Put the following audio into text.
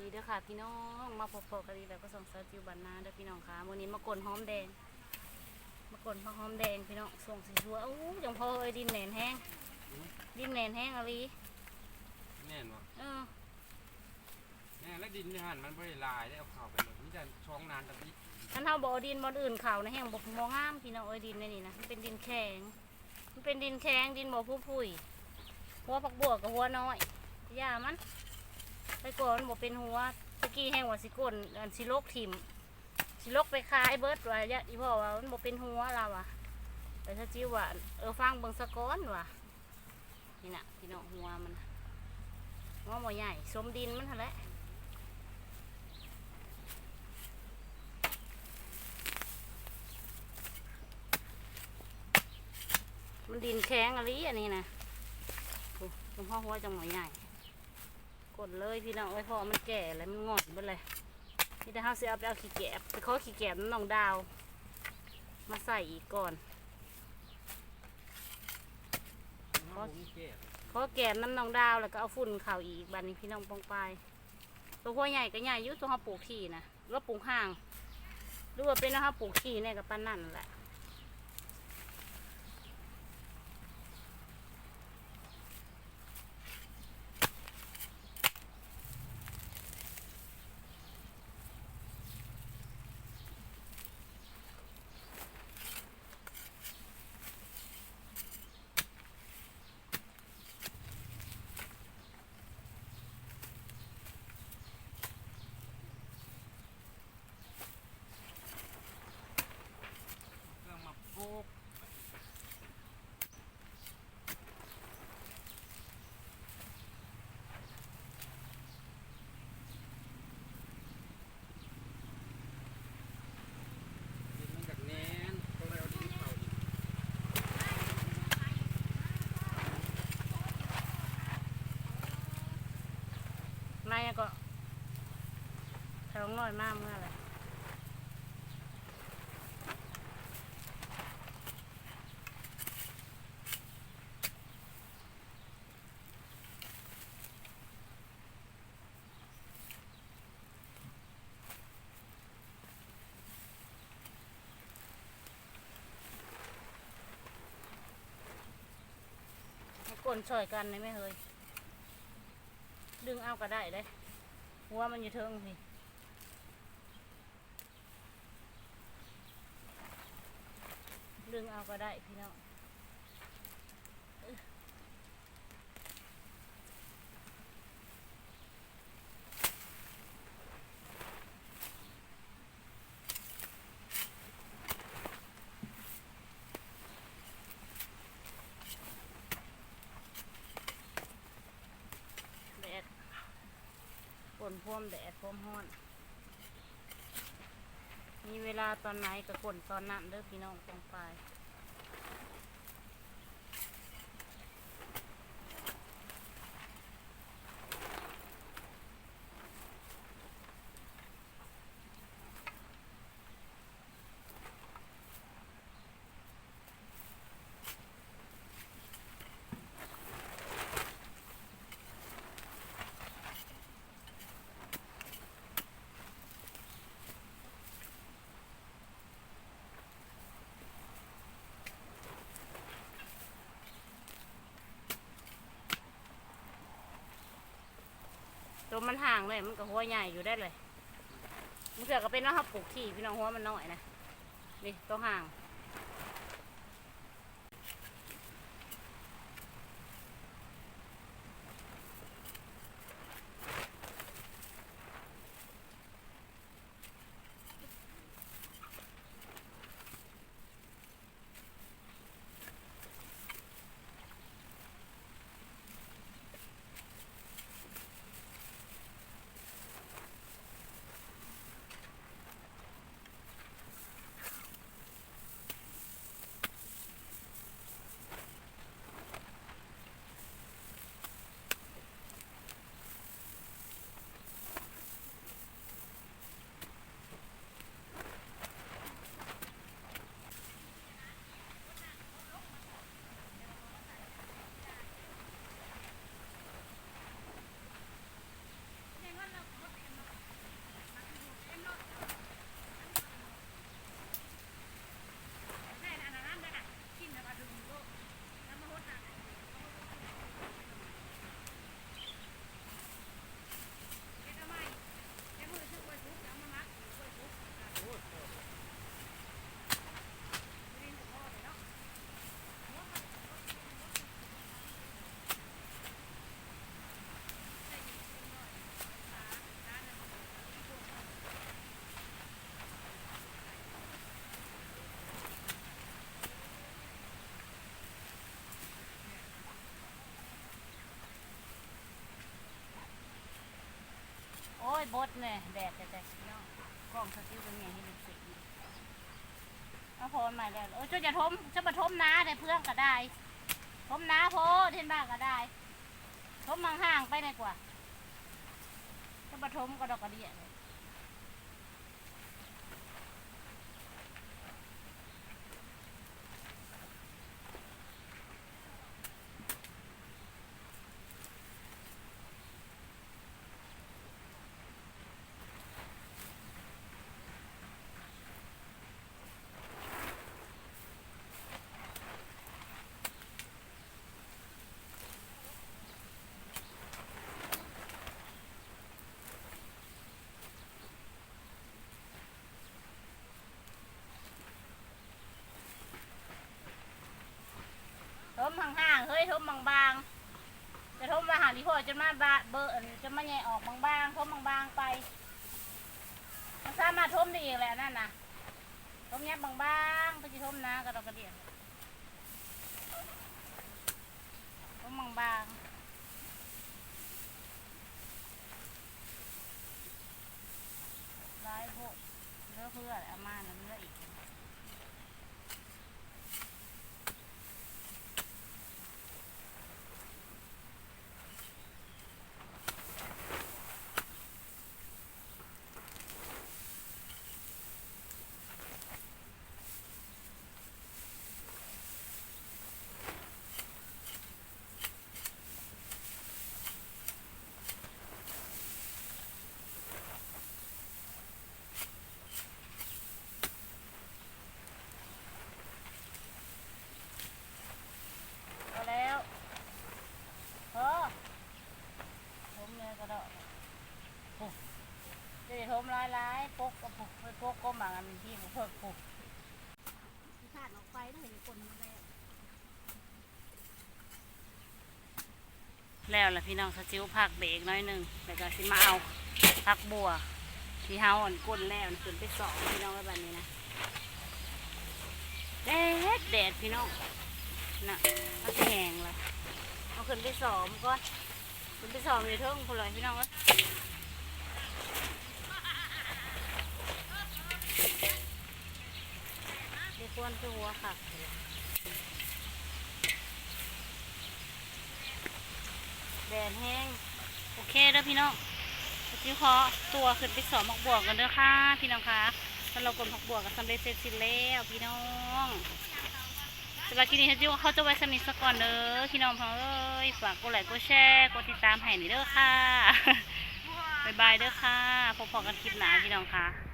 ดีเด้อค่ะ พี่น้องมาพบๆกันดีแล้วก็ส่งสาวจิวบันนาเด้อพี่น้องค่ะวันนี้มากลนหอมแดง มากลนผักหอมแดงพี่น้องส่งสีชัวอู้จังพอเอ้ยดินแหนนแห้งดินแหนนแห้งอะไรแน่นวะเออแน่แล้วดินในหันมันบริลายได้เอาเข่าไปหมดนี่แต่ช่องนานตะกี้ท่านเฮาบ่เอาดินบ่อนอื่นเขาในะแห้งบ่มองงามพี่น้องเอ้ยดินในนี่นะมันเป็นดินแข็งมันเป็นดินแข็งดินบ่ผู้พุยหัวผักบัวกับหัวน้อยย่ามัน ไปก่อนมันบ่เป็นหัวตะกี้แห้งว่าสิก้นอันสิโลกถิ่มสิลกไปขายเบิดว่าเนี่ยอีพ่อว่ามันบ่เป็นหัวเราอะแต่ถ้าจิ้วว่าเออฟังเบิ่งสะก้อนว่ะนี่น่ะพี่น้องหัวมันหัวบ่ใหญ่สมดินมันหั่นแหละมันดินแข็งอะไรอันนี้นะโอ้หลวงพ่อหัวจังหวะใหญ่ กดเลยพี่น้องไว้ยพราะว่ามันแก่แล้วมันงอนเบิดเลยนี่แต่เขาสิเอาไปเอาขี้แกบไปขอขี้แกบน้องดาว มาใส่อีกก่อนเพราะผมเก็บขอแกบน้ำน้องดาวแล้วก็เอาฝุ่นเข่าอีกบัดนี้พี่น้องปองไปตัวหัวใหญ่ก็ใหญ่ยุตัวเขาปลูกขี่นะหรือว่าปลูกห่างหรือว่าเป็นเขาปลูกขี่เนี่ยกับปั้นนั่นแหละ เครื่องมาปลูกดินมันจากแน่นต้องเลยเอาดินเข่าอีก มายังก็แถวน้อยมากเมื่อไรให้กลนช่วยกันเลยไหมเฮ้ย ดึงเอาก็ได้เลยหัวมันอยู่เทิงพี่ดึงเอาก็ได้พี่น้อง นพรมแดดพรมห้อน มีเวลาตอนไหนกับฝนตอนนั้นเด้อพี่น้องตรงไป ทายตัวมันห่างเลย มันก็หัวใหญ่อยู่ได้เลยมันเสือก็เป็นว่าเขาปลูกที่พี่น้องหัวมันน้อยนะนี่ตัวห่าง อ้ยบดเนี่ยแดดแต่แต่พี่น้องกล้องสติวเป็นไงที่มันเสร็จอยู่เอาพอมาแล้วโอ้ยช่วยจะทมช่วยมาทมน้าได้เพื่อนก็ได้ทมน้าโพเห็นบ้างก็ได้ทมห่างๆไปได้กว่าช่วยมาทมก็ดอกกระเดียเลย ทมห่างๆเฮ้ยทมบางๆจะทมมาหาที่พ่อจน มาบะเบอร์จะมาแย่ออกบางๆทมบางๆไปมันสามารถทมได้อีกแหละนั่นนะทมแยบบางๆไปจะทมนะกระดกกระเดียดทมบางๆร้ายพวกเลือเพื่อเอามาแล้วเลืออีก พอแล้วพอทมเลย ก็ได้ปุ๊บจะได้ทมลายลายๆปกก็ปุ๊บไปปกก็มากันที่ผมเพิ่มปุ๊บขาดออกไปต้องเห็นคนมาแล้วแล้วล่ะพี่น้องสจิ้วผักเบรกน้อยหนึ่งแล้วก็สิมาเอาผักบัว ที่เฮาอ่อนก้นแล้วขึ้นไปสองพี่น้องไว้แบบนี้นะแดดแดดพี่น้องน่ะมันแห้งเลยเอาขึ้นไปสอมก่อน ขึ้นไปสอมในเทิงพอเลยพี่น้องเอ้ยเดี๋ยวควรตัวค่ะแดดแห้ง โอเคเด้อพี่น้องจิวขอตัวขึ้นไปสอมผักบวกกันเด้อค่ะ พี่น้องคะสำหรับกลผักบวกก็สำเร็จเสร็จสิ้นแล้วพี่น้องำหรับคลิปนี้เขาจะเขาจะไว้สมิสักก่อนเด้อพี่น้องเขาเอ้ยฝากกดไลค์กดแชร์กดติดตามให้หน่อยเด้อค่ะบ๊ายบายเด้อค่ะพบกันคลิปหน้าพี่น้องค่ะ